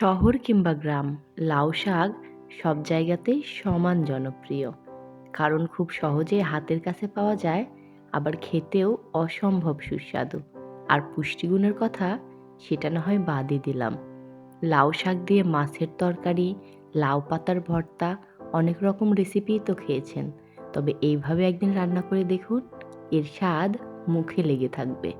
শহর কিংবা গ্রাম, লাউ শাক সব জায়গাতেই সমান জনপ্রিয়। কারণ খুব সহজে হাতের কাছে পাওয়া যায়, আবার খেতেও অসম্ভব সুস্বাদু। আর পুষ্টিগুণের কথা, সেটা না হয় বাদই দিলাম। লাউ শাক দিয়ে মাছের তরকারি, লাউ পাতার ভর্তা, অনেক রকম রেসিপিই তো খেয়েছেন। তবে এইভাবে একদিন রান্না করে দেখুন, এর স্বাদ মুখে লেগে থাকবে।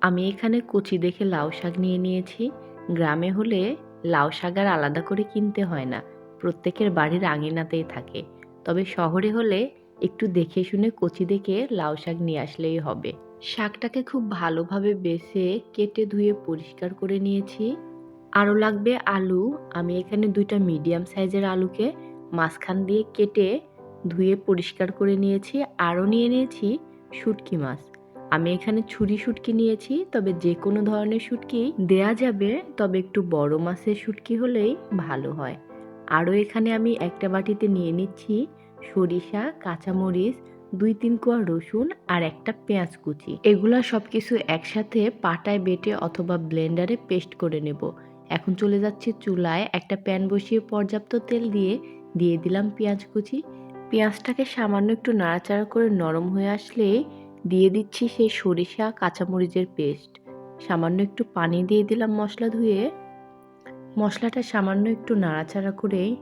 আমি এখানে কচি দেখে লাউ শাক নিয়ে নিয়েছি। গ্রামে হলে লাউ শাক আর আলাদা করে কিনতে হয় না। প্রত্যেকের বাড়ির আঙিনাতেই থাকে। তবে শহরে হলে একটু দেখে শুনে কচি দেখে লাউ শাক নিয়ে আসলেই হবে। শাকটাকে খুব ভালোভাবে বেছে, কেটে ধুয়ে পরিষ্কার করে নিয়েছি। আরও লাগবে আলু। আমি এখানে দুইটা মিডিয়াম সাইজের আলুকে মাঝখান দিয়ে কেটে ধুয়ে পরিষ্কার করে নিয়েছি। আরও নিয়ে নিয়েছি শুটকি মাছ। আমি এখানে ছুরি শুটকি নিয়েছি, তবে যে কোনো ধরনের শুটকি দেয়া যাবে, তবে একটু বড় মাছের শুটকি হলেই ভালো হয়। আরও এখানে আমি একটা বাটিতে নিয়ে নিচ্ছি সরিষা, কাঁচামরিচ, দুই তিন কোয়া রসুন আর একটা পেঁয়াজ কুচি। এগুলা সব কিছু একসাথে পাটায় বেটে অথবা ব্লেন্ডারে পেস্ট করে নেব। এখন চলে যাচ্ছি চুলায়, একটা প্যান বসিয়ে পর্যাপ্ত তেল দিয়ে দিয়ে দিলাম পেঁয়াজ কুচি। পেঁয়াজটাকে সামান্য একটু নাড়াচাড়া করে নরম হয়ে আসলে দিয়ে দিচ্ছি সেই সরিষা, কাঁচামরিচের পেস্ট। সামান্য একটু পানি দিয়ে দিলাম মশলা ধুয়ে। মশলাটা সামান্য একটু নাড়াচাড়া করে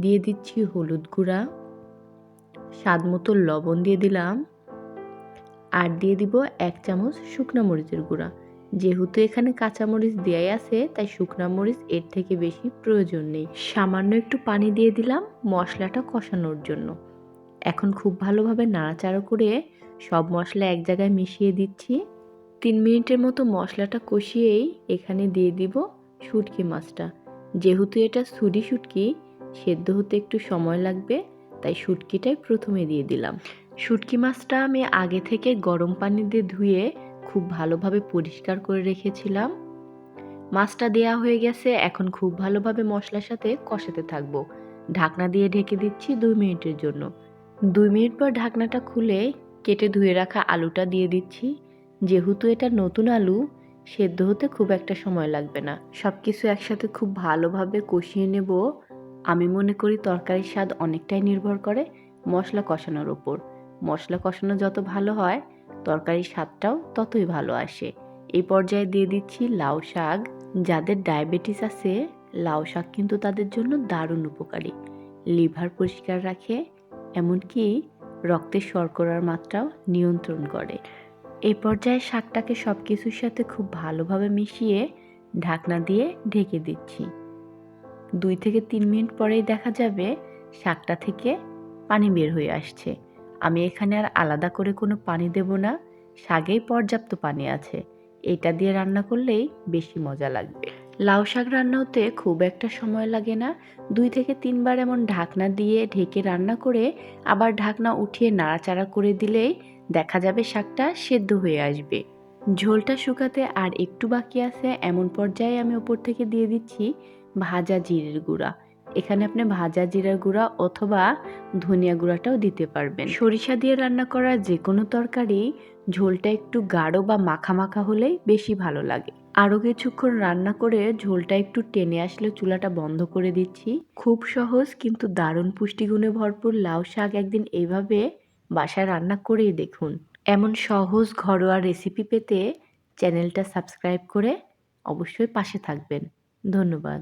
দিয়ে দিচ্ছি হলুদ গুঁড়া। স্বাদ মতো লবণ দিয়ে দিলাম। আর দিয়ে দিব এক চামচ শুকনো মরিচের গুঁড়া। যেহেতু এখানে কাঁচামরিচ দেয়াই আছে, তাই শুকনা মরিচ এর থেকে বেশি প্রয়োজন নেই। সামান্য একটু পানি দিয়ে দিলাম মশলাটা কষানোর জন্য। এখন খুব ভালোভাবে নাড়াচাড়া করে সব মশলা এক জায়গায় মিশিয়ে দিচ্ছি। তিন মিনিটের মতো মশলাটা কষিয়েই এখানে দিয়ে দিব শুটকি মাছটা। যেহেতু এটা সুরি শুটকি, সেদ্ধ হতে একটু সময় লাগবে, তাই শুটকিটাই প্রথমে দিয়ে দিলাম। শুটকি মাছটা আমি আগে থেকে গরম পানি দিয়ে ধুয়ে খুব ভালোভাবে পরিষ্কার করে রেখেছিলাম। মাছটা দেয়া হয়ে গেছে, এখন খুব ভালোভাবে মশলার সাথে কষাতে থাকব। ঢাকনা দিয়ে ঢেকে দিচ্ছি দুই মিনিটের জন্য। দুই মিনিট পর ঢাকনাটা খুলে কেটে ধুয়ে রাখা আলুটা দিয়ে দিচ্ছি। যেহেতু এটা নতুন আলু, সেদ্ধ হতে খুব একটা সময় লাগবে না। সব কিছু একসাথে খুব ভালোভাবে কষিয়ে নেব। আমি মনে করি তরকারির স্বাদ অনেকটাই নির্ভর করে মশলা কষানোর ওপর। মশলা কষানো যত ভালো হয়, তরকারির স্বাদটাও ততই ভালো আসে। এই পর্যায়ে দিয়ে দিচ্ছি লাউ শাক। যাদের ডায়াবেটিস আছে, লাউ শাক কিন্তু তাদের জন্য দারুণ উপকারী। লিভার পরিষ্কার রাখে, এমনকি রক্তের শর্করার মাত্রাও নিয়ন্ত্রণ করে। এই পর্যায়ে শাকটাকে সব কিছুর সাথে খুব ভালোভাবে মিশিয়ে ঢাকনা দিয়ে ঢেকে দিচ্ছি। দুই থেকে তিন মিনিট পরেই দেখা যাবে শাকটা থেকে পানি বের হয়ে আসছে। আমি এখানে আর আলাদা করে কোনো পানি দেব না। শাকেই পর্যাপ্ত পানি আছে। এটা দিয়ে রান্না করলেই বেশি মজা লাগবে। লাউ শাক রান্না হতে খুব একটা সময় লাগে না। দুই থেকে তিনবার এমন ঢাকনা দিয়ে ঢেকে রান্না করে আবার ঢাকনা উঠিয়ে নাড়াচাড়া করে দিলেই দেখা যাবে শাকটা সেদ্ধ হয়ে আসবে। ঝোলটা শুকাতে আর একটু বাকি আছে এমন পর্যায়ে আমি ওপর থেকে দিয়ে দিচ্ছি ভাজা জিরের গুঁড়া। এখানে আপনি ভাজা জিরার গুঁড়া অথবা ধনিয়া গুঁড়াটাও দিতে পারবেন। সরিষা দিয়ে রান্না করা যে কোনো তরকারি ঝোলটা একটু গাঢ় বা মাখা মাখা হলেই বেশি ভালো লাগে। আরও কিছুক্ষণ রান্না করে ঝোলটা একটু টেনে আসলে চুলাটা বন্ধ করে দিচ্ছি। খুব সহজ কিন্তু দারুণ পুষ্টিগুণে ভরপুর লাউ শাক একদিন এইভাবে বাসায় রান্না করেই দেখুন। এমন সহজ ঘরোয়া রেসিপি পেতে চ্যানেলটা সাবস্ক্রাইব করে অবশ্যই পাশে থাকবেন। ধন্যবাদ।